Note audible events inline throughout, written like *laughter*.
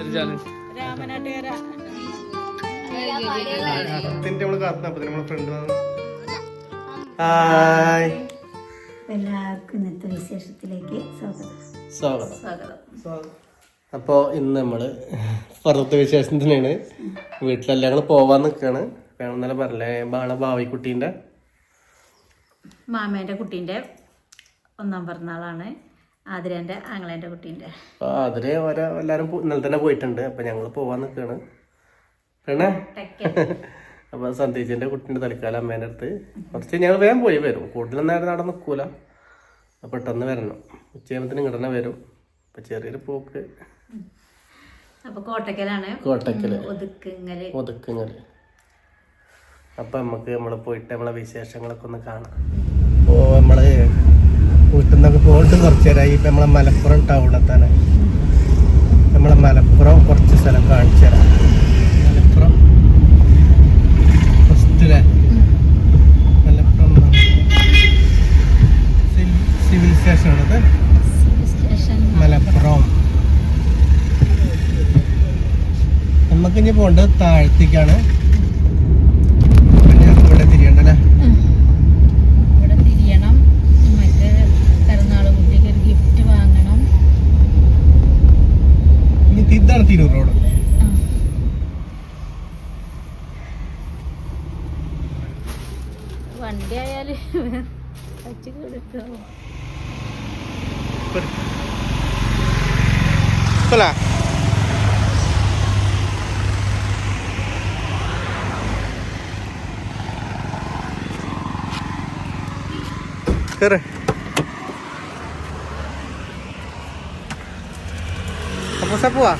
ഇന്ന് രാമനാട്ടുകര പത്തിന്റെ നമ്മൾ കാത്തുന്ന വിശേഷം തന്നെയാണ് ഫ്രണ്ട് ഹായ് എല്ലാവർക്കും ഇന്നത്തെ വിശേഷത്തിലേക്ക് സ്വാഗതം. സ്വാഗതം. അപ്പോൾ ഇന്ന് നമ്മൾ പുറത്തെ വിശേഷത്തിനാണ് വീട്ടിലെല്ലാം കൂടെ പോവാൻ നിൽക്കുകയാണ് ഇന്നലെ പറഞ്ഞേ ബാള ഭാവിക്കുട്ടീന്റെ. മാമേന്റെ കുട്ടീന്റെ ഒന്നാം പിറന്നാളാണ്. ആതിരേന്റെ ആങ്ങളേന്റെ കുട്ടീന്റെ ആതിരെ എല്ലാവരും ഇന്നലെ തന്നെ പോയിട്ടുണ്ട്. അപ്പോൾ ഞങ്ങൾ പോവാൻ നിൽക്കുകയാണ് *laughs* അപ്പൊ അപ്പോൾ സന്ധ്യച്ചിന്റെ കുട്ടീന്റെ തൽക്കാലം അമ്മേന്റെ അടുത്ത്. കുറച്ച് ഞങ്ങൾ വേഗം പോയി വരും. കൂടുതൽ നേരം അവിടെ നിൽക്കൂല പെട്ടെന്ന് വരണം. ഉച്ചയാകുമ്പത്തിന് ഇങ്ങനെ തന്നെ വരും. അപ്പോൾ ചെറിയൊരു പോക്ക്. അപ്പോൾ കോട്ടക്കലാണ്. കോട്ടക്കൽ ഒതുക്കുങ്ങൽ ഒതുക്കുങ്ങൽ അപ്പം നമുക്ക് നമ്മൾ പോയിട്ട് നമ്മളെ വിശേഷങ്ങളൊക്കെ ഒന്ന് കാണാം. അപ്പോൾ നമ്മൾ വീട്ടിൽ നിന്നൊക്കെ പോയിട്ട് കുറച്ച് നേരമായി ഇപ്പം നമ്മളെ മലപ്പുറം ടൗണെത്താണ് നമ്മളെ മലപ്പുറം കുറച്ച് സ്ഥലം കാണിച്ചു തരാം. മലപ്പുറം. ഫസ്റ്റിലെ മലപ്പുറം സിവിൽ സ്റ്റേഷനാണത് മലപ്പുറം. നമുക്കിനി പോകേണ്ടത് താഴത്തേക്കാണ് പിന്നെ ഇവിടെ തിരിയണ്ടല്ലേ ഇവിടെ തിരിയണം നമുക്ക് പിറന്നാൾ കുട്ടിക്ക് ഒരു ഗിഫ്റ്റ് വാങ്ങണം ഇനി ഇതാണ് തിരൂർ റോഡ് ആ. വണ്ടി ആയാൽ വച്ച് കൊടുക്കോ കേറ് അപ്പൊ സാ പോവാ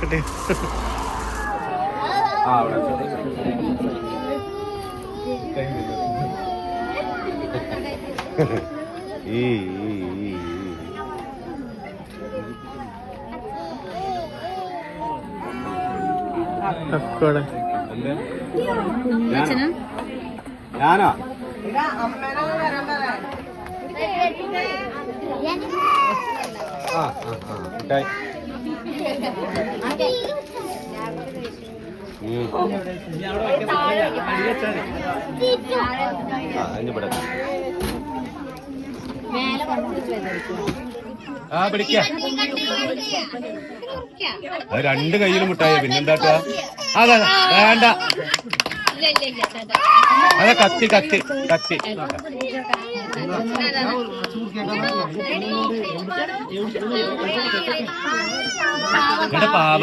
കിട്ടി അക്കോടെ ഞാനോ? ആ ആ അതിന് ഇവിടെ. ആ പിടിക്ക. അത് രണ്ട് കയ്യിലും മുട്ടായ പിന്നെന്താട്ടാ? അതെ വേണ്ട. അതെ കത്തി കത്തി കത്തി. എടാ പാവ.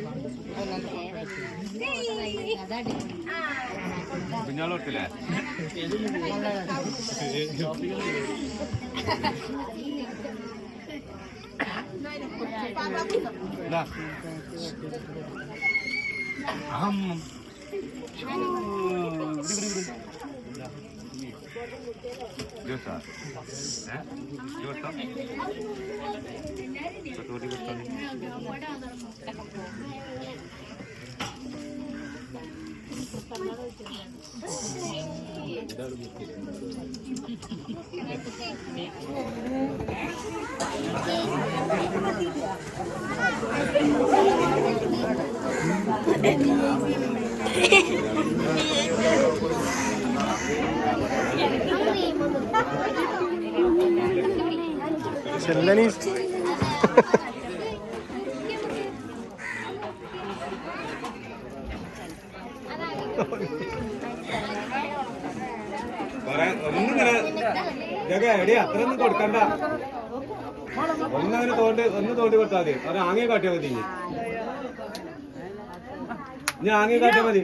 ഇതാ. അഹം. ഇവിടെ, ഇവിടെ. ജ്യൂസാ? ഏ? ജ്യൂസാ? പത്തോടി കൊടുത്താ മതി. ചെല്ലനി കൊറേ ഒന്നിങ്ങനെ ജഗ എവിടെയാ അത്രയൊന്നും കൊടുക്കണ്ട. ഒന്നങ്ങനെ തോണ്ടി ഒന്ന് തോണ്ടി കൊടുത്താൽ മതി. അത് ആംഗ്യം കാട്ടിയാൽ മതി. ഇനി ഇനി ആംഗ്യം കാട്ടിയാൽ മതി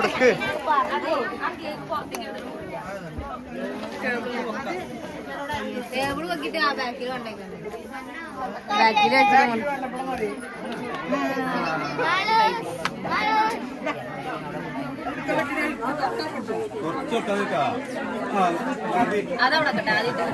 കൊടുക്ക് ടേബിൾ വെക്കിട്ട് ആ ബാക്കിൽ കൊണ്ടേക്കുന്നു ബാക്കിൽ വെച്ചിട്ട്. അതവിടെ ആദ്യത്തെ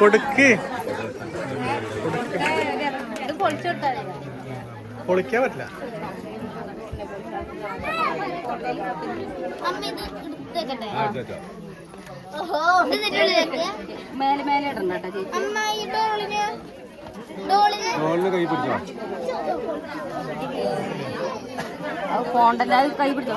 കൊടുക്ക്. പൊളിക്കാൻ പറ്റില്ല. അമ്മ ഇത് എടുത്തേക്കട്ടെ മേലെ മേലെ ഇടണ്ട കേട്ടോ ചേച്ചി കൈ പിടിച്ചോ ഫോണ്ടല്ലാതെ കൈ പിടിച്ചോ.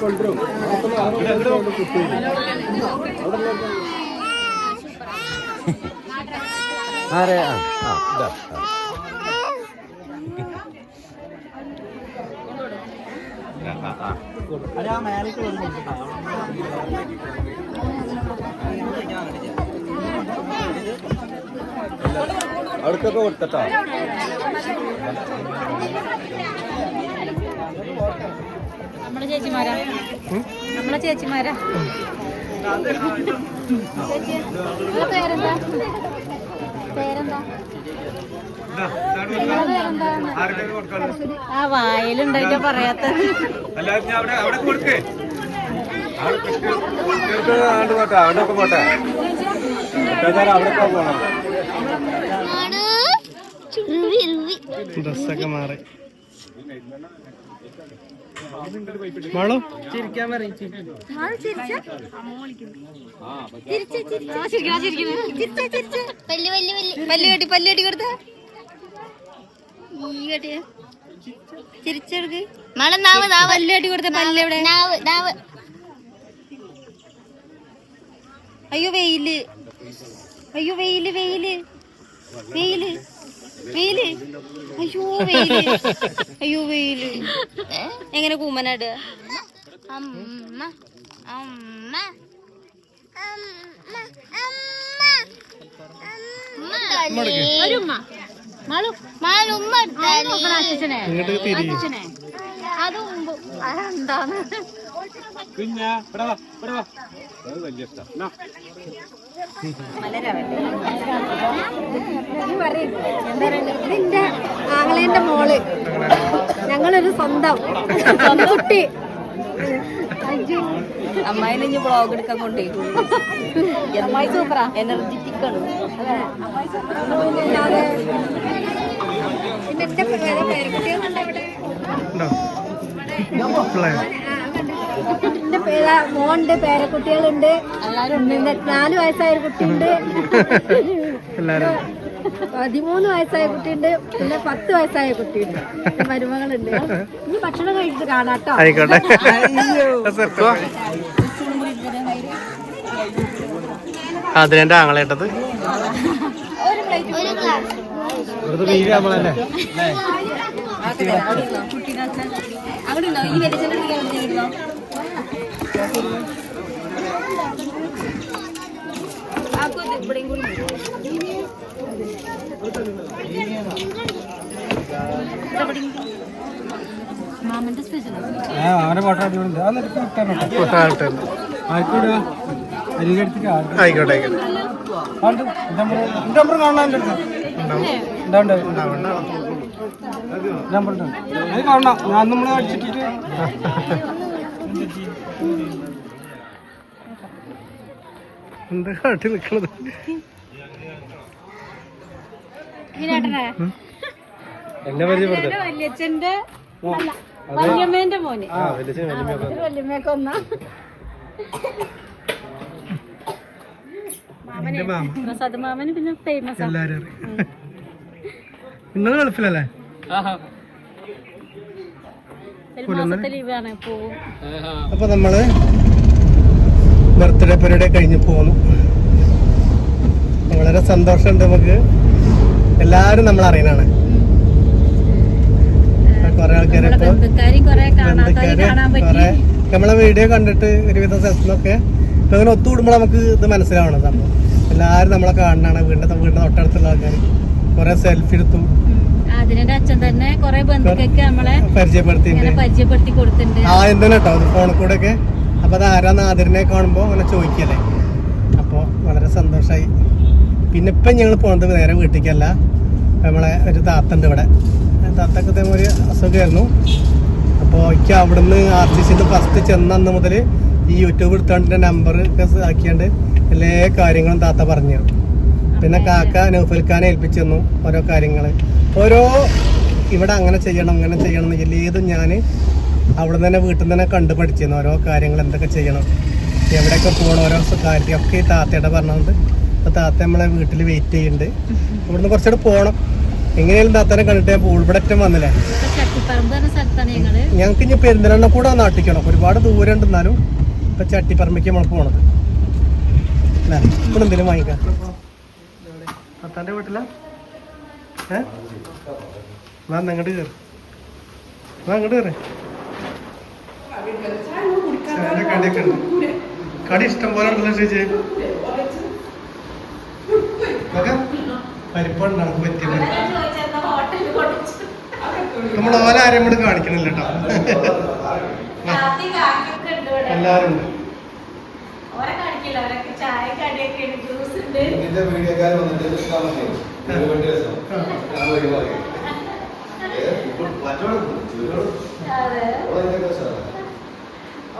കൊണ്ടുവരും. ആരെ ആ ആ ഇതാ ആ. ആ, ആ, ആ. അവർക്കൊക്കെ കൊടുത്തട്ടോ? നമ്മളെ ചേച്ചിമാരാ? നമ്മളെ ചേച്ചിമാരാ? പേരെന്താ? പേരെന്താ? ആ വായിലുണ്ടായിട്ട് പറയാത്ത. അല്ലാതെ ഞാൻ അവിടെ പോട്ടെ കൊടുക്കേ. അവിടെ പോട്ടെ അവിടെ പോട്ടെ കുട്ടികൾക്കാർ അവിടെയൊക്കെ പോകണം ആണ് ചുരുവി രുവി ഡ്രസ്സൊക്കെ മാറി. മാളു? ചിരിക്കാൻ കൊടുത്ത? ചിരിച്ചെടുക്ക് നാവ് നാവ്. കൊടുത്ത നാവ് നാവ്. അയ്യോ വെയിൽ. അയ്യോ വെയിൽ വെയിൽ. വെയിൽ. വെയിൽ? അയ്യോ വെയിൽ. അയ്യോ വെയിൽ. എങ്ങനെ കൂമനാട് അമ്മ അമ്മ അമ്മ അമ്മ. ഒരുമ്മ മാളു. മാളുമ്മ അച്ഛനെ. അത് എന്താണ് പിന്നെ ഇവിടെ വാ ഇവിടെ വാ. അത് വലിയ ഇഷ്ടം. ഇതിന്റെ ആങ്ങളേന്റെ മോൾ. ഞങ്ങളൊരു സ്വന്തം കുട്ടി അമ്മായി ഇനി ബ്ലോഗ് എടുക്കാൻ കൊണ്ടേ. അമ്മായി സൂപ്പറാ എനർജറ്റിക് ആണ്. പിന്നെ എന്റെ പേരക്കുട്ടികളുണ്ട് എന്റെ പേര് മോണ്ട് പേരക്കുട്ടികളുണ്ട്. നാല് വയസ്സായ ഒരു കുട്ടിയുണ്ട് പതിമൂന്ന് വയസ്സായ കുട്ടിയുണ്ട്. പിന്നെ പത്ത് വയസ്സായ കുട്ടിയുണ്ട്. മരുമകളുണ്ട്. ഇനി ഭക്ഷണം കഴിച്ചിട്ട് കാണാട്ടോ. ആയിക്കോട്ടെ. അതിനെന്റെ ആങ്ങളേട്ടത്. അവിടെ ഉണ്ടോ ഈ വെളിച്ചെണ്ണ ഇവിടെയും കൂടി മാമന്റെ സ്പെഷ്യൽ ആയിക്കോട്ടെ. നമ്പർ കാണാൻ ഞാൻ അടിച്ചിട്ടിട്ട്. *laughs* എന്താ കാട്ടി നിക്കണത് എന്നെ പരിചയപ്പെടുത്ത വല്യമ്മേന്റെ മോന്. വല്യമ്മയൊക്കെ ഒന്നാ പിന്നെ ഫേമസ് എല്ലാരും അറിയാം. നിങ്ങൾ ഗൾഫിലല്ലേ? ഒരു മാസത്തെ ലീവാണ് പോവും. അപ്പൊ നമ്മൾ ബർത്ത്ഡേ പരിപാടി കഴിഞ്ഞ് പോന്നു. വളരെ സന്തോഷമുണ്ട് നമുക്ക്. എല്ലാരും നമ്മൾ അറിയണാണ് കൊറേ ആൾക്കാരെ കൊറേ നമ്മളെ വീഡിയോ കണ്ടിട്ട് ഒരുവിധ സ്ഥലത്തുനിന്നൊക്കെ ഇപ്പൊ അങ്ങനെ ഒത്തുകൂടുമ്പോൾ നമുക്ക് ഇത് മനസ്സിലാവണം സംഭവം. എല്ലാരും നമ്മളെ കാണാനാണ് വീടിന്റെ വീടിന്റെ തൊട്ടടുത്തുള്ള ആൾക്കാർ കൊറേ സെൽഫി എടുത്തു. അതിന്റെ അച്ഛൻ തന്നെ കൊറേ ബന്ധുക്കൊക്കെ നമ്മളെ പരിചയപ്പെടുത്തി പരിചയപ്പെടുത്തി കൊടുത്തിട്ടുണ്ട്. ആ എന്താണ് കേട്ടോ ഫോണിൽ കൂടെ ഒക്കെ? അപ്പൊ അത് ആരാ നാദിരിനെ കാണുമ്പോൾ അങ്ങനെ ചോദിക്കല്ലേ? അപ്പോൾ വളരെ സന്തോഷമായി പിന്നെ ഇപ്പം ഞങ്ങൾ പോകുന്നത് നേരെ വീട്ടിലേക്കല്ല നമ്മളെ ഒരു താത്തണ്ട് ഇവിടെ. താത്തക്ക് ഇതേമാതിരി അസുഖമായിരുന്നു അപ്പോൾ എനിക്ക് അവിടുന്ന് ആർ ടി സിന്ന് ഫസ്റ്റ് ചെന്നന്ന് മുതൽ ഈ യൂട്യൂബ് എടുത്തോണ്ട് നമ്പർ ഒക്കെ ആക്കിയാണ്ട് എല്ലാ കാര്യങ്ങളും താത്ത പറഞ്ഞു തരും. പിന്നെ കാക്ക നൗഫൽഖാനെ ഏൽപ്പിച്ചു തന്നു ഓരോ കാര്യങ്ങൾ ഓരോ ഇവിടെ അങ്ങനെ ചെയ്യണം അങ്ങനെ ചെയ്യണം എന്ന് ഏതും ഞാൻ അവിടെ നിന്ന് തന്നെ വീട്ടിൽ നിന്ന് തന്നെ കണ്ടു പഠിച്ചിരുന്നു ഓരോ കാര്യങ്ങൾ എന്തൊക്കെ ചെയ്യണം എവിടെയൊക്കെ പോകണം ഓരോ കാര്യമൊക്കെ ഈ താത്തയുടെ പറഞ്ഞുകൊണ്ട് അപ്പോൾ താത്ത നമ്മളെ വീട്ടിൽ വെയിറ്റ് ചെയ്യുന്നുണ്ട്. ഇവിടുന്ന് കുറച്ചുകൂടെ പോകണം എങ്ങനെയാലും താത്തനെ കണ്ടിട്ട് ഞാൻ പോൾ ഇവിടെ ഒറ്റം വന്നില്ലേ? ഞങ്ങൾക്ക് ഇനി പെരുന്തലെണ്ണ കൂടെ നാട്ടിക്കണം? ഒരുപാട് ദൂരം ഉണ്ടെന്നാലും ഇപ്പൊ ചട്ടിപ്പറമ്പിക്ക് നമ്മൾ പോണത്. ഇപ്പോൾ എന്തെങ്കിലും വാങ്ങിക്കാം. താത്താന്റെ വീട്ടില? ഏ? വാ അങ്ങോട്ട് കയറി വാ അങ്ങോട്ട് കയറി കടി ഇഷ്ടം പോലെ ചേച്ചി. പരിപ്പുണ്ടാകും പറ്റിയ നമ്മൾ ഓല ആരെയും കൂടെ കാണിക്കണില്ല കേട്ടോ. എല്ലാരും ഉണ്ട് വീഡിയോക്കാർ വന്നിട്ട് വണ്ടി രസം ഞാൻ ഒഴിവാക്കി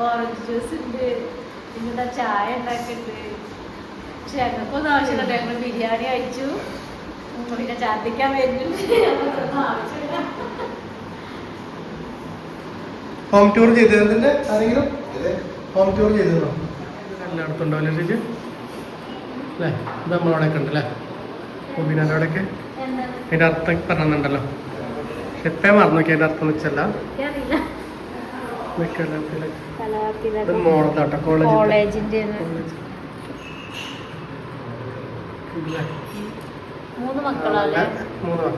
ഓറഞ്ച് ജ്യൂസ് ഉണ്ട്. പിന്നെന്താ ചായ ഉണ്ടാക്കുന്നുണ്ട് പക്ഷെ ഞങ്ങൾക്കൊന്നും ആവശ്യമില്ല. ഞങ്ങൾ ബിരിയാണി കഴിച്ചു. ഉം, പിന്നെ ചാർദിക്കാൻ വരുന്നുണ്ട് ആവശ്യമില്ല. ഹോം ടൂർ ചെയ്തതിന്റെ ആരെങ്കിലും? ഹോം ടൂർ ചെയ്തതോ എല്ലായിടത്തും ഉണ്ടാവില്ല ചേച്ചി? അല്ലേ? ഇത് നമ്മളവിടെയൊക്കെ ഉണ്ട് അല്ലേ? ഒബിനാന്റെ അവിടെയൊക്കെ? അതിന്റെ അർത്ഥം പറഞ്ഞിട്ടുണ്ടല്ലോ. എപ്പോഴും മറന്നു നോക്കി അതിന്റെ അർത്ഥം വെച്ചല്ല. കോളേജിന്റെ. മൂന്ന് മക്കളല്ലേ മൂന്ന്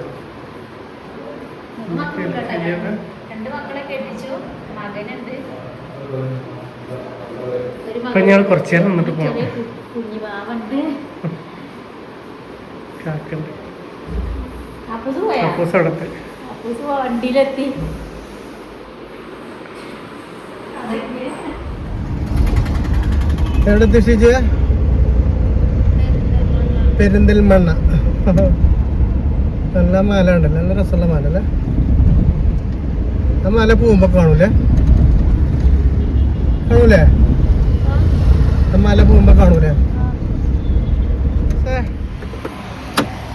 ഇനിയൊക്കെ രണ്ട് മക്കളെ കെട്ടിച്ചു. മകനുണ്ട്. ഇപ്പൊ ഞങ്ങൾ കുറച്ച് നേരം നിന്നിട്ട് പോകണം കാക്കുണ്ട്. അപ്പൂസ് അപ്പൂസ് വണ്ടിയിലെത്തി. എവിടെ ഉദ്ദേശിച്ച പെരിന്തൽമണ്ണ. നല്ല മല ഉണ്ടല്ലേ നല്ല രസമുള്ള മല അല്ലേ? ആ മല പോകുമ്പോ കാണൂലേ? കാണൂലേ? ആ മല പോകുമ്പോ കാണൂലേ?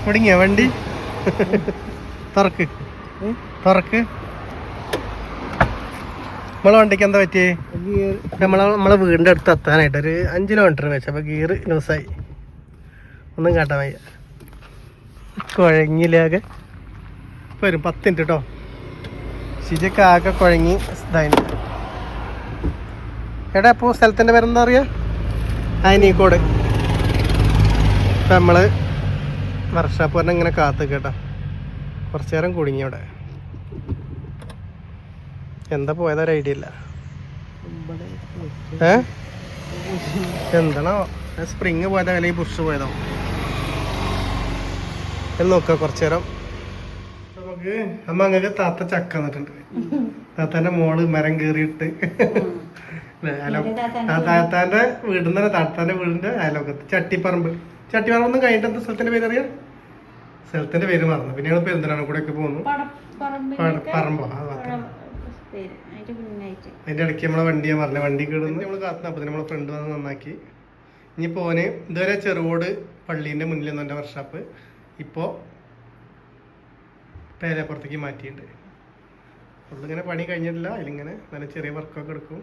മുടങ്ങിയ വണ്ടി? തുറക്ക്. തുറക്ക്. നമ്മളെ വണ്ടിക്ക് എന്താ പറ്റിയേ? നമ്മളെ നമ്മളെ വീടിന്റെ അടുത്ത് എത്താനായിട്ട് ഒരു അഞ്ച് കിലോമീറ്റർ വെച്ചു. അപ്പൊ ഗിയർ ലൂസായി ഒന്നും കാട്ടാൻ വയ്യ. കുഴങ്ങിലാകെ വരും. പത്ത് മിനിറ്റ് കേട്ടോ ശിജക്ക് ആകെ കുഴങ്ങി ഇതായിട്ട് എടാ അപ്പോൾ സ്ഥലത്തിന്റെ പേരെന്താ അറിയാ? ആനീക്കോട് ഇപ്പം നമ്മൾ വർഷാപ്പ് പറഞ്ഞ ഇങ്ങനെ കാത്തു കേട്ടോ. കുറച്ച് നേരം കുടുങ്ങി അവിടെ. എന്താ പോയത് ഒരു ഐഡിയ ഇല്ല. ഏ? എന്താണോ സ്പ്രിങ് പോയതോ അല്ലെങ്കിൽ ബുഷ് പോയതോ? എന്ന് നോക്കാം കുറച്ചു നേരം. നമുക്ക് അമ്മ അങ്ങക്ക് താത്ത ചക്ക വന്നിട്ടുണ്ട് താത്താന്റെ മോൾ മരം കയറിയിട്ട് താത്താന്റെ വീടിന്ന് തന്നെ താത്താന്റെ വീടിന്റെ അയലോക്കത്ത്. ചട്ടിപ്പറമ്പ്. ചട്ടിപ്പറമ്പ് ഒന്നും കഴിഞ്ഞിട്ട് എന്താ സ്ഥലത്തിന്റെ പേര് അറിയാം സ്ഥലത്തിന്റെ പേര് മറന്നു. പിന്നെ ഞങ്ങൾ പെരുന്തലാണ് കൂടെ ഒക്കെ പോകുന്നു പറമ്പോ. ആ ഭാഗത്ത്. അതിന്റെ ഇടയ്ക്ക് നമ്മളെ വണ്ടിയാ പറഞ്ഞ വണ്ടി കിടന്ന് നമ്മൾ കാത്തു അപ്പൊ നമ്മളെ ഫ്രണ്ട് വന്ന് നന്നാക്കി. ഇനി പോന് ഇതുവരെ ചെറുകോട് പള്ളീന്റെ മുന്നിൽ എന്റെ വർഷാപ്പ് ഇപ്പോ പേരപ്പുറത്തേക്ക് മാറ്റിയിട്ടുണ്ട്. ഫുള്ളിങ്ങനെ പണി കഴിഞ്ഞിട്ടില്ല. അതിലിങ്ങനെ നല്ല ചെറിയ വർക്കൊക്കെ എടുക്കും.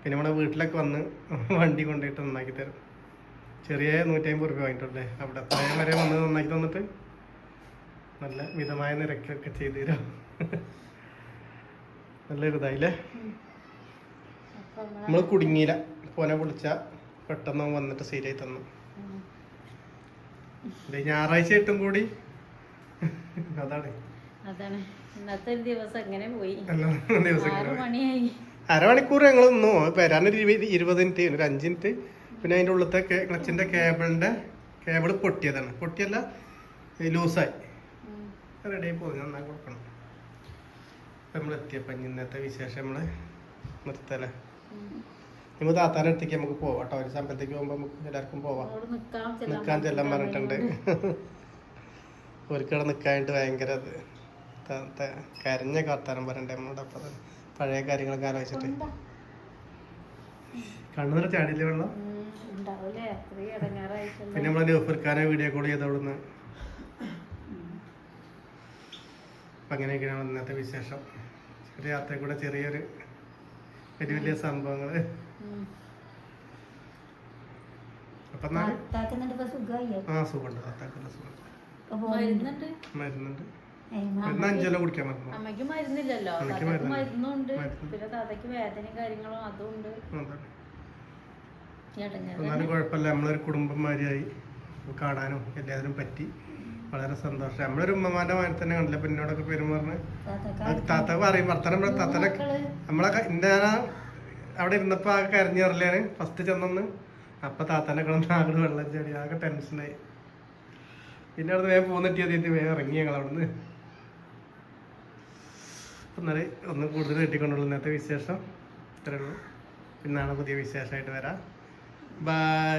പിന്നെ നമ്മുടെ വീട്ടിലൊക്കെ വന്ന് *laughs* വണ്ടി കൊണ്ടുപോയിട്ട് നന്നാക്കി തരും. ചെറിയ നൂറ്റമ്പത് രൂപ വാങ്ങിട്ടുണ്ട് അവിടെ അത്രയും വരെ വന്ന് നന്നാക്കി തന്നിട്ട് നല്ല മിതമായ നിരക്കൊക്കെ ചെയ്തു തരും. *laughs* നല്ലൊരു ഇതായില്ലേ നമ്മൾ കുടുങ്ങിയില്ല. പോനെ വിളിച്ച പെട്ടെന്ന് അവൻ വന്നിട്ട് ശരിയായി തന്നു. ഞായറാഴ്ച ആയിട്ടും കൂടി. അതാണ്. അതാണ്. ഇന്നത്തെ ഒരു ദിവസം എങ്ങനെ പോയി. പോയി. മണിയായി. അരമണിക്കൂർ ഞങ്ങൾ നിന്നു. വരാനൊരു ഇരുപത് മിനിറ്റ് ഒരു അഞ്ച് മിനിറ്റ്. പിന്നെ അതിന്റെ ഉള്ളത്തെ ക്ലച്ചിന്റെ കേബിളിന്റെ കേബിൾ പൊട്ടിയതാണ്. പൊട്ടിയല്ല ലൂസായി. റെഡിയായി പോകും നന്നായി കൊടുക്കണം. നമ്മൾ എത്തിയപ്പോൾ ഇനി ഇന്നത്തെ വിശേഷം നമ്മൾ നിർത്തല്ലേ? നമ്മൾ താത്താന്റെ അടുത്തേക്ക് നമുക്ക് പോവാം കേട്ടോ ഒരു സമയത്തേക്ക് പോകുമ്പോൾ നമുക്ക് എല്ലാവർക്കും പോവാം. നിക്കാൻ ചെല്ലാൻ നിൽക്കാൻ ചെല്ലാൻ പറഞ്ഞിട്ടുണ്ട്. ഒരിക്കടെ നിൽക്കാനായിട്ട് ഭയങ്കര ഇത്. ത- ത- കരഞ്ഞ കർത്താനം പറയണ്ടേ നമ്മളോട് അപ്പം പഴയ കാര്യങ്ങളൊക്കെ ആലോചിച്ചിട്ട്. കണ്ണുനിറ ചാടിയില്ലേ വെള്ളം? പിന്നെ നമ്മളെ ഫുർഖാനെ വീഡിയോ കോൾ ചെയ്ത് അവിടുന്ന് അപ്പം അങ്ങനെയൊക്കെയാണ് ഇന്നത്തെ വിശേഷം. ചെറിയ യാത്രയിൽ കൂടെ ചെറിയൊരു വലിയ വലിയ സംഭവങ്ങൾ. ആ സുഖമുണ്ട്. മരുന്നുണ്ട്? അഞ്ചെല്ലാം കുടിക്കാൻ അമ്മയ്ക്ക് മരുന്നില്ലല്ലോ. അമ്മയ്ക്ക് താത്തക്ക് മരുന്നുണ്ട്. മരുന്നുണ്ട് പിന്നെ താത്തക്ക് വേദനയും കാര്യങ്ങളും അതുണ്ട്. എന്നാലും കുഴപ്പമില്ല. നമ്മളൊരു കുടുംബന്മാരിയായി കാണാനും എല്ലാത്തിനും പറ്റി. വളരെ സന്തോഷം. നമ്മളൊരു ഉമ്മമാരുടെ മാതിരി തന്നെ കണ്ടില്ല. പിന്നെ എന്നോടൊക്കെ പെരുമാറിന് താത്ത പറയും ഭർത്താനം താത്തനെ നമ്മളെ ഇന്ന അവിടെ ഇരുന്നപ്പോ ആകെ കരഞ്ഞു കരഞ്ഞറില്ലാണ് ഫസ്റ്റ് ചെന്നൊന്ന്. അപ്പൊ താത്തനെ കിടന്ന് ആകെ വെള്ളം ചാടി ആകെ ടെൻഷനായി പിന്നെ അവിടെ വേഗം പോന്നിട്ട് വേഗം ഇറങ്ങി ഞങ്ങൾ അവിടുന്ന്. എന്നാൽ ഒന്നും കൂടുതൽ കിട്ടിക്കൊണ്ടുള്ള ഇന്നത്തെ വിശേഷം. ഇത്രേ ഉള്ളൂ. പിന്നാണ് പുതിയ വിശേഷമായിട്ട് വരാം. ബൈ